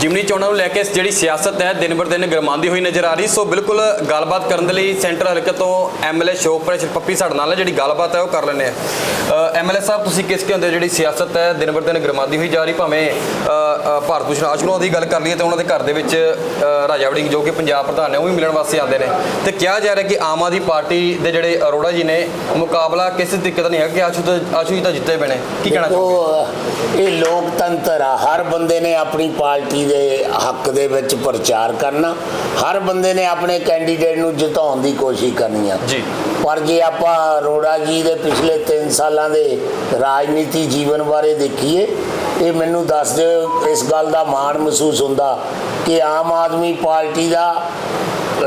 ਜਿਮਨੀ ਚੋਣਾਂ ਨੂੰ ਲੈ ਕੇ ਜਿਹੜੀ ਸਿਆਸਤ ਹੈ ਦਿਨ ਬਰ ਦਿਨ ਗਰਮਾਉਂਦੀ ਹੋਈ ਨਜ਼ਰ ਆ ਰਹੀ। ਸੋ ਬਿਲਕੁਲ ਗੱਲਬਾਤ ਕਰਨ ਦੇ ਲਈ ਸੈਂਟਰ ਹਲਕੇ ਤੋਂ ਐਮਐਲਏ ਸ਼ੋਕਪ੍ਰੇ ਪੱਪੀ ਸਾਡੇ ਨਾਲ ਹੈ ਜਿਹੜੀ ਗੱਲਬਾਤ ਹੈ ਉਹ ਕਰ ਲੈਂਦੇ ਆ। ਐਮਐਲਏ ਸਾਹਿਬ ਤੁਸੀਂ ਕਿਸ ਕਹਿੰਦੇ ਹੋ? ਜਿਹੜੀ ਸਿਆਸਤ ਹੈ ਦਿਨ ਬਰ ਦਿਨ ਗਰਮਾਉਂਦੀ ਹੋਈ ਜਾ ਰਹੀ ਭਾਵੇਂ ਭਾਰਤ ਭੂਸ਼ਣ ਆਸ਼ਰੋਂ ਦੀ ਗੱਲ ਕਰ ਲਈਏ ਤੇ ਉਹਨਾਂ ਦੇ ਘਰ ਦੇ ਵਿੱਚ ਰਾਜਾ ਵੜਿੰਗ ਜੋ ਕਿ ਪੰਜਾਬ ਪ੍ਰਧਾਨ ਨੇ ਉਹ ਵੀ ਮਿਲਣ ਵਾਸਤੇ ਆਉਂਦੇ ਨੇ। ਤੇ ਕਿਹਾ ਜਾ ਰਿਹਾ ਕਿ ਆਮ ਆਦਮੀ ਪਾਰਟੀ ਦੇ ਜਿਹੜੇ ਅਰੋੜਾ ਜੀ ਨੇ ਮੁਕਾਬਲਾ ਕਿਸੇ ਤਰੀਕੇ ਦਾ ਨਹੀਂ ਹੈ ਕਿ ਆਸ਼ੂ ਤਾਂ ਆਸ਼ੂ ਜੀ ਤਾਂ ਜਿੱਤੇ ਨੇ? ਕੀ ਕਹਿਣਾ ਚਾਹੋਗੇ? ਇਹ ਲੋਕਤੰਤਰ ਆ। ਹਰ ਬੰਦੇ ਨੇ ਆਪਣੀ ਪਾਰਟੀ ਦੇ ਹੱਕ ਦੇ ਵਿੱਚ ਪ੍ਰਚਾਰ ਕਰਨਾ ਹਰ ਬੰਦੇ ਨੇ ਆਪਣੇ ਕੈਂਡੀਡੇਟ ਨੂੰ ਜਿਤਾਉਣ ਦੀ ਕੋਸ਼ਿਸ਼ ਕਰਨੀ ਆ ਜੀ। ਪਰ ਜੇ ਆਪਾਂ ਅਰੋੜਾ ਜੀ ਦੇ ਪਿਛਲੇ 3 ਸਾਲਾਂ ਦੇ ਰਾਜਨੀਤੀ ਜੀਵਨ ਬਾਰੇ ਦੇਖੀਏ ਇਹ ਮੈਨੂੰ ਦੱਸ ਦਿਓ ਇਸ ਗੱਲ ਦਾ ਮਾਣ ਮਹਿਸੂਸ ਹੁੰਦਾ ਕਿ ਆਮ ਆਦਮੀ ਪਾਰਟੀ ਦਾ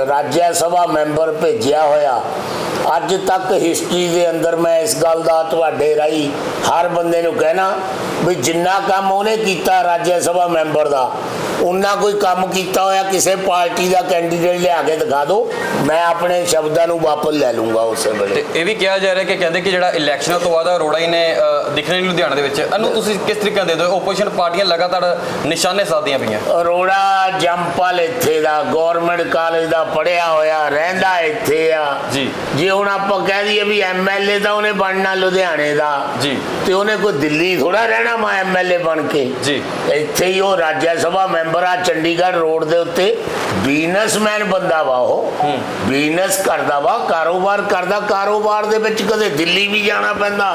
ਰਾਜ ਸਭਾ ਮੈਂਬਰ ਭੇਜਿਆ ਹੋਇਆ ਅੱਜ ਤੱਕ ਹਿਸਟਰੀ ਦੇ ਅੰਦਰ ਮੈਂ ਇਸ ਗੱਲ ਦਾ ਤੁਹਾਡੇ ਰਾਹੀਂ ਹਰ ਬੰਦੇ ਨੂੰ ਕਹਿਣਾ ਵੀ ਜਿੰਨਾ ਕੰਮ ਉਹਨੇ ਕੀਤਾ ਰਾਜ ਸਭਾ ਮੈਂਬਰ ਦਾ ਉਹਨਾਂ ਕੋਈ ਕੰਮ ਕੀਤਾ ਹੋਇਆ ਕਿਸੇ ਪਾਰਟੀ ਦਾ ਕੈਂਡੀਡੇਟ ਲਿਆ ਕੇ ਦਿਖਾ ਦਿਓ ਮੈਂ ਆਪਣੇ ਸ਼ਬਦਾਂ ਨੂੰ ਵਾਪਸ ਲੈ ਲੂੰਗਾ ਉਸੇ ਤੇ ਵੇਲੇ ਇਹ ਵੀ ਕਿਹਾ ਜਾ ਰਿਹਾ ਕਿ ਕਹਿੰਦੇ ਕਿ ਜਿਹੜਾ ਇਲੈਕਸ਼ਨਾਂ ਤੋਂ ਬਾਅਦ ਅਰੋੜਾ ਜੀ ਨੇ ਦਿਖਣੇ ਨਹੀਂ ਲੁਧਿਆਣਾ ਦੇ ਵਿੱਚ ਇਹਨੂੰ ਤੁਸੀਂ ਕਿਸ ਤਰੀਕੇ ਦੇ ਦਿਓ? ਆਪੋਜੀਸ਼ਨ ਪਾਰਟੀਆਂ ਲਗਾਤਾਰ ਨਿਸ਼ਾਨੇ ਸਾਧਦੀਆਂ ਪਈਆਂ। ਅਰੋੜਾ ਜੰਪਲ ਇੱਥੇ ਦਾ ਗਵਰਨਮੈਂਟ ਕਾਲਜ ਦਾ ਪੜਿਆ ਹੋਇਆ ਰਹਿੰਦਾ ਇੱਥੇ ਆ। ਜੀ। ਜੇ ਹੁਣ ਆਪਾਂ ਕਹਿ ਦਈਏ ਵੀ ਐਮਐਲਏ ਤਾਂ ਉਹਨੇ ਬਣਨਾ ਲੁਧਿਆਣੇ ਦਾ। ਜੀ। ਤੇ ਉਹਨੇ ਕੋਈ ਦਿੱਲੀ ਥੋੜਾ ਰਹਿਣਾ ਮੈਂ ਐਮਐਲਏ ਬਣ ਕੇ। ਜੀ। ਇੱਥੇ ਹੀ ਉਹ ਰਾਜ ਸਭਾ ਮੈਂਬਰ ਆ ਚੰਡੀਗੜ੍ਹ ਰੋਡ ਦੇ ਉੱਤੇ। ਬਿਜ਼ਨਸਮੈਨ ਬੰਦਾ ਵਾ ਉਹ। ਬਿਜ਼ਨਸ ਕਰਦਾ ਵਾ ਕਾਰੋਬਾਰ ਕਰਦਾ। ਕਾਰੋਬਾਰ ਦੇ ਵਿੱਚ ਕਦੇ ਦਿੱਲੀ ਵੀ ਜਾਣਾ ਪੈਂਦਾ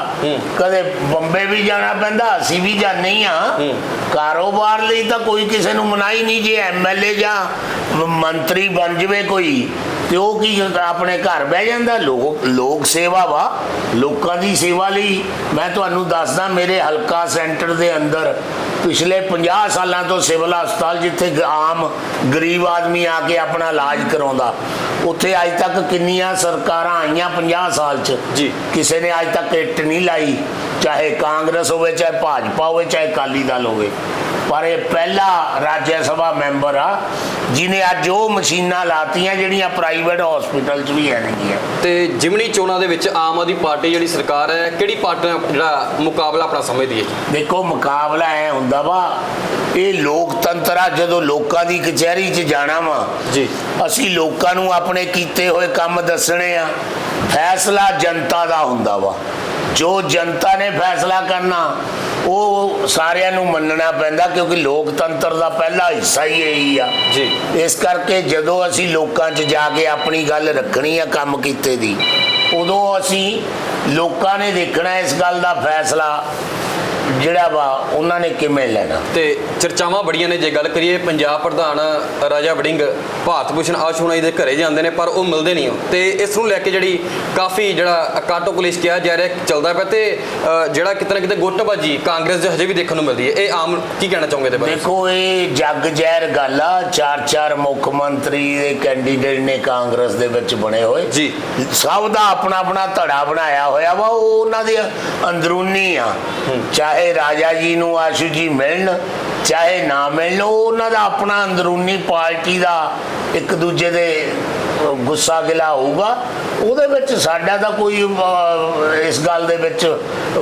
ਕਦੇ ਬੰਬੇ ਵੀ ਜਾਣਾ ਪੈਂਦਾ ਅਸੀਂ ਵੀ ਜਾਂਦੇ ਹੀ ਆ ਕਾਰੋਬਾਰ ਲਈ ਤਾਂ ਕੋਈ ਕਿਸੇ ਨੂੰ ਮਨਾਈ ਨਹੀਂ ਜੇ ਐਮਐਲਏ ਜਾਂ ਮੰਤਰੀ ਬਣ ਜਵੇ ਕੋਈ। ਤੇ ਉਹ ਕੀ ਆਪਣੇ ਘਰ ਬਹਿ ਜਾਂਦਾ। ਲੋਕ ਲੋਕ ਸੇਵਾ ਵਾ। ਲੋਕਾਂ ਦੀ ਸੇਵਾ ਲਈ। ਮੈਂ ਤੁਹਾਨੂੰ ਦੱਸਦਾ ਮੇਰੇ ਹਲਕਾ ਸੈਂਟਰ ਦੇ ਅੰਦਰ ਪਿਛਲੇ 50 ਸਾਲਾਂ ਤੋਂ ਸਿਵਲ ਹਸਪਤਾਲ ਜਿੱਥੇ ਆਮ ਗਰੀਬ ਆਦਮੀ ਆ ਕੇ ਆਪਣਾ ਇਲਾਜ ਕਰਾਉਂਦਾ ਉੱਥੇ ਅੱਜ ਤੱਕ ਕਿੰਨੀਆਂ ਸਰਕਾਰਾਂ ਆਈਆਂ 50 ਸਾਲ 'ਚ? ਜੀ। ਕਿਸੇ ਨੇ ਅੱਜ ਤੱਕ ਇੱਟ ਨਹੀਂ ਲਾਈ ਚਾਹੇ ਕਾਂਗਰਸ ਹੋਵੇ ਚਾਹੇ ਭਾਜਪਾ ਹੋਵੇ ਚਾਹੇ ਅਕਾਲੀ ਦਲ ਹੋਵੇ। ਪਰ ਇਹ ਪਹਿਲਾ ਰਾਜ ਸਭਾ ਮੈਂਬਰ ਆ। ਜਿਨੇ ਅੱਜ ਉਹ ਮਸ਼ੀਨਾਂ ਲਾਤੀਆਂ ਜਿਹੜੀਆਂ ਪ੍ਰਾਈਵੇਟ ਹਸਪੀਟਲ 'ਚ ਵੀ ਹੈ ਨਹੀਂਆਂ ਤੇ ਜਿਮਨੀ ਚੋਣਾਂ ਦੇ ਵਿੱਚ ਆਮ ਆਦਮੀ ਪਾਰਟੀ ਜਿਹੜੀ ਸਰਕਾਰ ਹੈ ਕਿਹੜੀ ਪਾਰਟੀ ਨਾਲ ਜਿਹੜਾ ਮੁਕਾਬਲਾ ਆਪਣਾ ਸਮਝਦੀ ਹੈ ਦੇਖੋ ਮੁਕਾਬਲਾ ਐ ਹੁੰਦਾ ਵਾ ਇਹ ਲੋਕਤੰਤਰ ਆ ਜਦੋਂ ਲੋਕਾਂ ਦੀ ਕਚਹਿਰੀ 'ਚ ਜਾਣਾ ਵਾ ਜੀ। ਅਸੀਂ ਲੋਕਾਂ ਨੂੰ ਆਪਣੇ ਕੀਤੇ ਹੋਏ ਕੰਮ ਦੱਸਣੇ ਆ। ਫੈਸਲਾ ਜਨਤਾ ਦਾ ਹੁੰਦਾ ਵਾ। ਜੋ ਜਨਤਾ ਨੇ ਫੈਸਲਾ ਕਰਨਾ ਉਹ ਸਾਰਿਆਂ ਨੂੰ ਮੰਨਣਾ ਪੈਂਦਾ ਕਿਉਂਕਿ ਲੋਕਤੰਤਰ ਦਾ ਪਹਿਲਾ ਹਿੱਸਾ ਹੀ ਇਹੀ ਆ ਜੀ। ਇਸ ਕਰਕੇ ਜਦੋਂ ਅਸੀਂ ਲੋਕਾਂ 'ਚ ਜਾ ਕੇ ਆਪਣੀ ਗੱਲ ਰੱਖਣੀ ਆ ਕੰਮ ਕੀਤੇ ਦੀ ਉਦੋਂ ਅਸੀਂ ਲੋਕਾਂ ਨੇ ਦੇਖਣਾ ਇਸ ਗੱਲ ਦਾ ਫੈਸਲਾ ਜਿਹੜਾ ਵਾ ਉਹਨਾਂ ਨੇ ਕਿਵੇਂ ਲੈਣਾ? ਤੇ ਚਰਚਾਵਾਂ ਬੜੀਆਂ ਨੇ ਜੇ ਗੱਲ ਕਰੀਏ ਪੰਜਾਬ ਪ੍ਰਧਾਨ ਰਾਜਾ ਵੜਿੰਗ ਭਾਰਤ ਭੂਸ਼ਣ ਆਸ਼ੂਨਾ ਜੀ ਦੇ ਘਰੇ ਜਾਂਦੇ ਨੇ ਪਰ ਉਹ ਮਿਲਦੇ ਨਹੀਂ ਤੇ ਇਸ ਨੂੰ ਲੈ ਕੇ ਜਿਹੜੀ ਕਾਫੀ ਜਿਹੜਾ ਕਾਟੋ ਪੁਲਿਸ ਕਿਹਾ ਜਾ ਰਿਹਾ ਚੱਲਦਾ ਪਿਆ ਤੇ ਜਿਹੜਾ ਕਿਤੇ ਨਾ ਕਿਤੇ ਗੁੱਟਬਾਜੀ ਕਾਂਗਰਸ ਦੇ ਹਜੇ ਵੀ ਦੇਖਣ ਨੂੰ ਮਿਲਦੀ ਹੈ। ਇਹ ਆਮ ਕੀ ਕਹਿਣਾ ਚਾਹੋਗੇ ਇਹਦੇ ਬਾਰੇ? ਦੇਖੋ ਇਹ ਜੱਗ ਜ਼ਹਿਰ ਗੱਲ ਆ। ਚਾਰ ਚਾਰ ਮੁੱਖ ਮੰਤਰੀ ਦੇ ਕੈਂਡੀਡੇਟ ਨੇ ਕਾਂਗਰਸ ਦੇ ਵਿੱਚ ਬਣੇ ਹੋਏ। ਜੀ। ਸਭ ਦਾ ਆਪਣਾ ਆਪਣਾ ਧੜਾ ਬਣਾਇਆ ਹੋਇਆ ਵਾ ਉਹ ਉਹਨਾਂ ਦੇ ਅੰਦਰੂਨੀ ਆ। ਚਾਹੇ ਚਾਹੇ ਰਾਜਾ ਜੀ ਨੂੰ ਆਸ਼ੂ ਜੀ ਮਿਲਣ, ਚਾਹੇ ਨਾ ਮਿਲਣ ਉਹਨਾਂ ਦਾ ਆਪਣਾ ਅੰਦਰੂਨੀ ਪਾਰਟੀ ਦਾ ਇੱਕ ਦੂਜੇ ਦੇ ਗੁੱਸਾ ਗਿਲਾ ਹੋਊਗਾ ਉਹਦੇ ਵਿੱਚ ਸਾਡਾ ਤਾਂ ਕੋਈ ਇਸ ਗੱਲ ਦੇ ਵਿੱਚ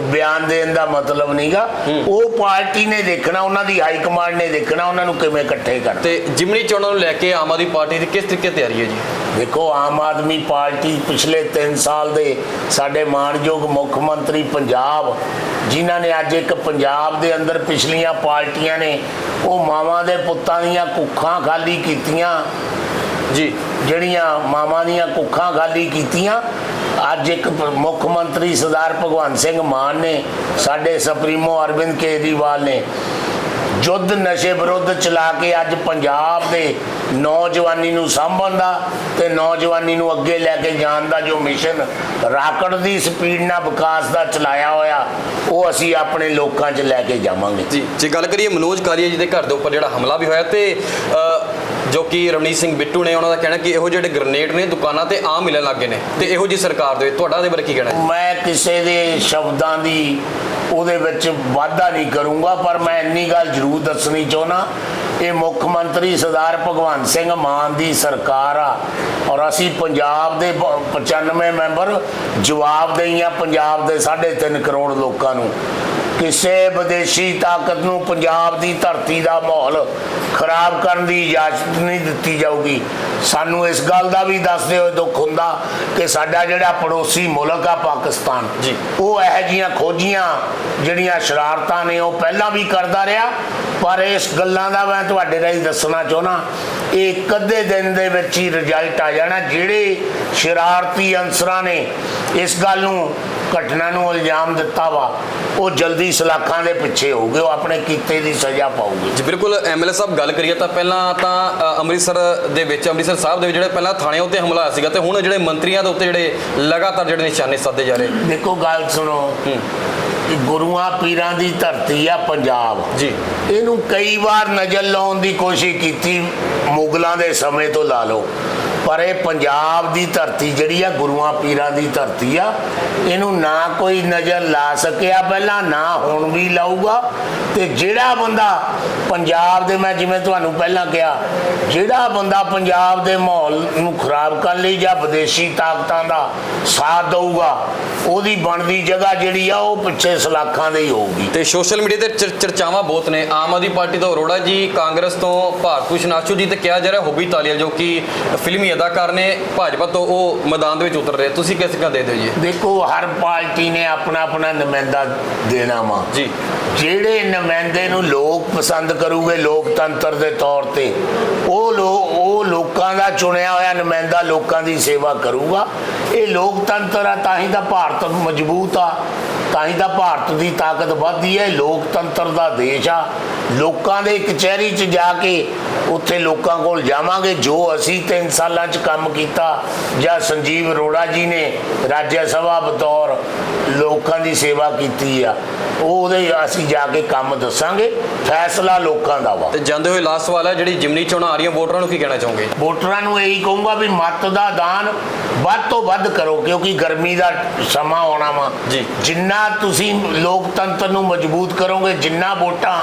ਬਿਆਨ ਦੇਣ ਦਾ ਮਤਲਬ ਨਹੀਂਗਾ। ਉਹ ਪਾਰਟੀ ਨੇ ਦੇਖਣਾ ਉਹਨਾਂ ਦੀ ਹਾਈ ਕਮਾਂਡ ਨੇ ਦੇਖਣਾ ਉਹਨਾਂ ਨੂੰ ਕਿਵੇਂ ਇਕੱਠੇ ਕਰਨਾ। ਤੇ ਜਿਮਨੀ ਚੋਣਾਂ ਨੂੰ ਲੈ ਕੇ ਆਮ ਆਦਮੀ ਪਾਰਟੀ ਦੀ ਕਿਸ ਤਰੀਕੇ ਤਿਆਰੀ ਹੈ ਜੀ? ਦੇਖੋ ਆਮ ਆਦਮੀ ਪਾਰਟੀ ਪਿਛਲੇ 3 ਸਾਲ ਦੇ ਸਾਡੇ ਮਾਣਯੋਗ ਮੁੱਖ ਮੰਤਰੀ ਪੰਜਾਬ ਜਿਨ੍ਹਾਂ ਨੇ ਅੱਜ ਇੱਕ ਪੰਜਾਬ ਦੇ ਅੰਦਰ ਪਿਛਲੀਆਂ ਪਾਰਟੀਆਂ ਨੇ ਉਹ ਮਾਵਾਂ ਦੇ ਪੁੱਤਾਂ ਦੀਆਂ ਕੁੱਖਾਂ ਖਾਲੀ ਕੀਤੀਆਂ। ਜੀ, ਜਿਹੜੀਆਂ ਮਾਵਾਂ ਦੀਆਂ ਕੁੱਖਾਂ ਖਾਲੀ ਕੀਤੀਆਂ, ਅੱਜ ਇੱਕ ਮੁੱਖ ਮੰਤਰੀ ਸਰਦਾਰ ਭਗਵੰਤ ਸਿੰਘ ਮਾਨ ਨੇ, ਸਾਡੇ ਸੁਪਰੀਮੋ ਅਰਵਿੰਦ ਕੇਜਰੀਵਾਲ ਨੇ ਯੁੱਧ ਨਸ਼ੇ ਵਿਰੁੱਧ ਚਲਾ ਕੇ ਅੱਜ ਪੰਜਾਬ ਦੇ ਨੌਜਵਾਨੀ ਨੂੰ ਸਾਂਭਣ ਦਾ ਤੇ ਨੌਜਵਾਨੀ ਨੂੰ ਅੱਗੇ ਲੈ ਕੇ ਜਾਣ ਦਾ ਜੋ ਮਿਸ਼ਨ ਰਾਕਟ ਦੀ ਸਪੀਡ ਨਾਲ ਵਿਕਾਸ ਦਾ ਚਲਾਇਆ ਹੋਇਆ, ਉਹ ਅਸੀਂ ਆਪਣੇ ਲੋਕਾਂ 'ਚ ਲੈ ਕੇ ਜਾਵਾਂਗੇ। ਜੀ, ਜੇ ਗੱਲ ਕਰੀਏ ਮਨੋਜ ਕਾਲੀਆ ਜੀ ਦੇ ਘਰ ਦੇ ਉੱਪਰ ਜਿਹੜਾ ਹਮਲਾ ਵੀ ਹੋਇਆ ਤੇ ਜੋ ਕਿ ਰਮਨੀਤ ਸਿੰਘ ਬਿੱਟੂ ਨੇ ਉਹਨਾਂ ਦਾ ਕਹਿਣਾ ਕਿ ਇਹੋ ਜਿਹੇ ਜਿਹੜੇ ਗ੍ਰਨੇਡ ਨੇ ਦੁਕਾਨਾਂ ਤੇ ਆਮ ਮਿਲਣ ਲੱਗੇ ਨੇ ਤੇ ਇਹੋ ਜੀ ਸਰਕਾਰ ਦੇ ਤੁਹਾਡਾ ਇਹਦੇ ਬਾਰੇ ਕੀ ਕਹਿਣਾ ਹੈ? ਮੈਂ ਕਿਸੇ ਦੇ ਸ਼ਬਦਾਂ ਦੀ ਉਹਦੇ ਵਿੱਚ ਵਾਧਾ ਨਹੀਂ ਕਰੂੰਗਾ, ਪਰ ਮੈਂ ਇੰਨੀ ਗੱਲ ਜ਼ਰੂਰ ਦੱਸਣੀ ਚਾਹੁੰਦਾ। ਇਹ ਮੁੱਖ ਮੰਤਰੀ ਸਰਦਾਰ ਭਗਵੰਤ ਸਿੰਘ ਮਾਨ ਦੀ ਸਰਕਾਰ ਆ ਔਰ ਅਸੀਂ ਪੰਜਾਬ ਦੇ ਪ- 95 ਮੈਂਬਰ ਜਵਾਬ ਦੇਈਆਂ ਪੰਜਾਬ ਦੇ 3.5 ਕਰੋੜ ਲੋਕਾਂ ਨੂੰ। ਕਿਸੇ ਵਿਦੇਸ਼ੀ ਤਾਕਤ ਨੂੰ ਪੰਜਾਬ ਦੀ ਧਰਤੀ ਦਾ ਮਾਹੌਲ ਖਰਾਬ ਕਰਨ ਦੀ ਇਜਾਜ਼ਤ ਨਹੀਂ ਦਿੱਤੀ ਜਾਊਗੀ। ਸਾਨੂੰ ਇਸ ਗੱਲ ਦਾ ਵੀ ਦੱਸਦੇ ਹੋਏ ਦੁੱਖ ਹੁੰਦਾ ਕਿ ਸਾਡਾ ਜਿਹੜਾ ਪੜੋਸੀ ਮੁਲਕ ਆ ਪਾਕਿਸਤਾਨ ਜੀ। ਉਹ ਇਹੋ ਜੀਆਂ ਖੋਜੀਆਂ ਜਿਹੜੀਆਂ ਸ਼ਰਾਰਤਾਂ ਨੇ ਉਹ ਪਹਿਲਾਂ ਵੀ ਕਰਦਾ ਰਿਹਾ। ਪਰ ਇਸ ਗੱਲਾਂ ਦਾ ਮੈਂ ਤੁਹਾਡੇ ਰਾਹੀਂ ਦੱਸਣਾ ਚਾਹੁੰਦਾ ਇਹ ਇੱਕ ਅੱਧੇ ਦਿਨ ਦੇ ਵਿੱਚ ਹੀ ਰਿਜ਼ਲਟ ਆ ਜਾਣਾ। ਜਿਹੜੇ ਸ਼ਰਾਰਤੀ ਅਨਸਰਾਂ ਨੇ ਇਸ ਗੱਲ ਨੂੰ ਘਟਨਾ ਨੂੰ ਇਲਜ਼ਾਮ ਦਿੱਤਾ ਵਾ ਉਹ ਜਲਦੀ ਸਲਾਖਾਂ ਦੇ ਪਿੱਛੇ ਹੋਊਗੇ ਉਹ ਆਪਣੇ ਕੀਤੇ ਦੀ ਸਜ਼ਾ ਪਾਊਗੇ। ਜੀ ਬਿਲਕੁਲ ਐਮਐਲਏ ਸਾਹਿਬ ਗੱਲ ਕਰੀਏ ਤਾਂ ਪਹਿਲਾਂ ਤਾਂ ਅ, ਅੰਮ੍ਰਿਤਸਰ ਦੇ ਵਿੱਚ ਅੰਮ੍ਰਿਤਸਰ ਸਾਹਿਬ ਦੇ ਵਿੱਚ ਜਿਹੜੇ ਪਹਿਲਾਂ ਥਾਣੇ ਉੱਤੇ ਹਮਲਾ ਹੋਇਆ ਸੀਗਾ ਤੇ ਹੁਣ ਜਿਹੜੇ ਮੰਤਰੀਆਂ ਦੇ ਉੱਤੇ ਜਿਹੜੇ ਲਗਾਤਾਰ ਜਿਹੜੇ ਨਿਸ਼ਾਨੇ ਸਾਧੇ ਜਾ ਰਹੇ। ਦੇਖੋ ਗੱਲ ਸੁਣੋ। ਇਹ ਗੁਰੂਆਂ ਪੀਰਾਂ ਦੀ ਧਰਤੀ ਆ ਪੰਜਾਬ। ਜੀ। ਇਹਨੂੰ ਕਈ ਵਾਰ ਨਜ਼ਰ ਲਾਉਣ ਦੀ ਕੋਸ਼ਿਸ਼ ਕੀਤੀ ਮੁਗਲਾਂ ਦੇ ਸਮੇਂ ਤੋਂ ਲਾ ਲਓ। ਪਰ ਇਹ ਪੰਜਾਬ ਦੀ ਧਰਤੀ ਜਿਹੜੀ ਆ, ਗੁਰੂਆਂ ਪੀਰਾਂ ਦੀ ਧਰਤੀ ਆ, ਇਹਨੂੰ ਨਾ ਕੋਈ ਨਜ਼ਰ ਲਾ ਸਕਿਆ ਪਹਿਲਾਂ, ਨਾ ਹੁਣ ਵੀ ਲਾਊਗਾ। ਤੇ ਜਿਹੜਾ ਬੰਦਾ ਪੰਜਾਬ ਦੇ, ਮੈਂ ਜਿਵੇਂ ਤੁਹਾਨੂੰ ਪਹਿਲਾਂ ਕਿਹਾ, ਜਿਹੜਾ ਬੰਦਾ ਪੰਜਾਬ ਦੇ ਮਾਹੌਲ ਨੂੰ ਖਰਾਬ ਕਰਨ ਲਈ ਜਾਂ ਵਿਦੇਸ਼ੀ ਤਾਕਤਾਂ ਦਾ ਸਾਥ ਦੇਊਗਾ, ਉਹਦੀ ਬਣਦੀ ਜਗ੍ਹਾ ਜਿਹੜੀ ਆ, ਉਹ ਪਿੱਛੇ ਸਲਾਖਾਂ ਦੇ ਹੀ ਹੋਊਗੀ। ਤੇ ਸੋਸ਼ਲ ਮੀਡੀਆ ਤੇ ਚਰ- ਚਰਚਾਵਾਂ ਬਹੁਤ ਨੇ। ਆਮ ਆਦਮੀ ਪਾਰਟੀ ਤੋਂ ਅਰੋੜਾ ਜੀ, ਕਾਂਗਰਸ ਤੋਂ ਭਾਰਤ ਭੂਸ਼ਣ ਆਸ਼ੂ ਜੀ ਤੇ ਕਿਹਾ ਜਾ ਰਿਹਾ, ਹੋਬੀ ਤਾਲੀਆ ਜੋ ਕਿ ਫਿਲਮੀ ਅਦਾਕਾਰ ਨੇ ਭਾਜਪਾ ਤੋਂ ਉਹ ਮੈਦਾਨ ਦੇ ਵਿੱਚ ਉਤਰ ਰਹੇ। ਤੁਸੀਂ ਕਿਸ ਕਾ ਦੇ ਦਿਓ ਜੀ? ਦੇਖੋ ਹਰ ਪਾਰਟੀ ਨੇ ਆਪਣਾ ਆਪਣਾ ਨੁਮਾਇੰਦਾ ਦੇਣਾ ਵਾ। ਜੀ। ਜਿਹੜੇ ਨੁਮਾਇੰਦੇ ਨੂੰ ਲੋਕ ਪਸੰਦ ਕਰੂਗੇ ਲੋਕਤੰਤਰ ਦੇ ਤੌਰ ਤੇ ਉਹ ਲੋ ਉਹ ਲੋਕਾਂ ਦਾ ਚੁਣਿਆ ਹੋਇਆ ਨੁਮਾਇੰਦਾ ਲੋਕਾਂ ਦੀ ਸੇਵਾ ਕਰੂਗਾ। ਇਹ ਲੋਕਤੰਤਰ ਆ ਤਾਂ ਹੀ ਤਾਂ ਭਾਰਤ ਮਜ਼ਬੂਤ ਆ ਤਾਂ ਹੀ ਤਾਂ ਭਾਰਤ ਦੀ ਤਾਕਤ ਵੱਧਦੀ ਹੈ ਲੋਕਤੰਤਰ ਦਾ ਦੇਸ਼ ਆ। ਲੋਕਾਂ ਦੇ ਕਚਹਿਰੀ 'ਚ ਜਾ ਕੇ ਉੱਥੇ ਲੋਕਾਂ ਕੋਲ ਜਾਵਾਂਗੇ। ਜੋ ਅਸੀਂ 3 ਸਾਲਾਂ 'ਚ ਕੰਮ ਕੀਤਾ ਜਾਂ ਸੰਜੀਵ ਅਰੋੜਾ ਜੀ ਨੇ ਰਾਜ ਸਭਾ ਬਤੌਰ ਲੋਕਾਂ ਦੀ ਸੇਵਾ ਕੀਤੀ ਆ ਉਹ ਉਹਦੇ ਅਸੀਂ ਜਾ ਕੇ ਕੰਮ ਦੱਸਾਂਗੇ। ਫੈਸਲਾ ਲੋਕਾਂ ਦਾ ਵਾ। ਤੇ ਜਾਂਦੇ ਹੋਏ ਲਾਸਟ ਸਵਾਲ ਹੈ ਜਿਹੜੀ ਜਿਮਨੀ ਚੋਣਾਂ ਆ ਰਹੀਆਂ ਵੋਟਰਾਂ ਨੂੰ ਕੀ ਕਹਿਣਾ ਚਾਹੋਗੇ? ਵੋਟਰਾਂ ਨੂੰ ਇਹੀ ਕਹੂੰਗਾ ਵੀ ਮਤ ਦਾ ਦਾਨ ਵੱਧ ਤੋਂ ਵੱਧ ਕਰੋ ਕਿਉਂਕਿ ਗਰਮੀ ਦਾ ਸਮਾਂ ਆਉਣਾ ਵਾ। ਜਿੰਨਾ ਤੁਸੀਂ ਲੋਕਤੰਤਰ ਨੂੰ ਮਜ਼ਬੂਤ ਕਰੋਗੇ ਜਿੰਨਾ ਵੋਟਾਂ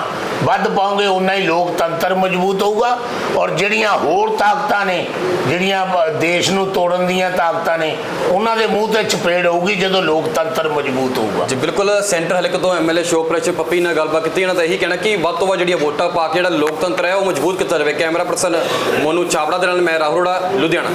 ਵੱਧ ਪਾਓਗੇ ਉਨਾ ਹੀ ਲੋਕਤੰਤਰ ਮਜ਼ਬੂਤ ਹੋਊਗਾ। ਔਰ ਜਿਹੜੀਆਂ ਹੋਰ ਤਾਕਤਾਂ ਨੇ, ਜਿਹੜੀਆਂ ਦੇਸ਼ ਨੂੰ ਤੋੜਨ ਦੀਆਂ ਤਾਕਤਾਂ ਨੇ, ਉਹਨਾਂ ਦੇ ਮੂੰਹ ਤੇ ਚਪੇੜ ਹੋਊਗੀ ਜਦੋਂ ਲੋਕਤੰਤਰ ਮਜ਼ਬੂਤ ਹੋਊਗਾ। ਜੀ, ਬਿਲਕੁਲ, ਸੈਂਟਰ ਹਲਕੇ ਤੋਂ ਐਮਐਲਏ ਸ਼ੋਕ ਪ੍ਰੈਸ਼ਰ ਪੱਪੀ ਨਾਲ ਗੱਲਬਾਤ ਕੀਤੀ, ਇਹਨਾਂ ਦਾ ਇਹੀ ਕਹਿਣਾ ਕਿ ਵੱਧ ਤੋਂ ਵੱਧ ਜਿਹੜੀਆਂ ਵੋਟਾਂ ਪਾ ਕੇ ਜਿਹੜਾ ਲੋਕਤੰਤਰ ਹੈ, ਉਹ ਮਜ਼ਬੂਤ ਕੀਤਾ ਜਾਵੇ। ਕੈਮਰਾ ਪਰਸਨ ਮੋਨੂ ਚਾਵੜਾ ਦੇ ਨਾਲ, ਮੈਂ ਰਾਹੁਲ ਅਰੋੜਾ, ਲੁਧਿਆਣਾ।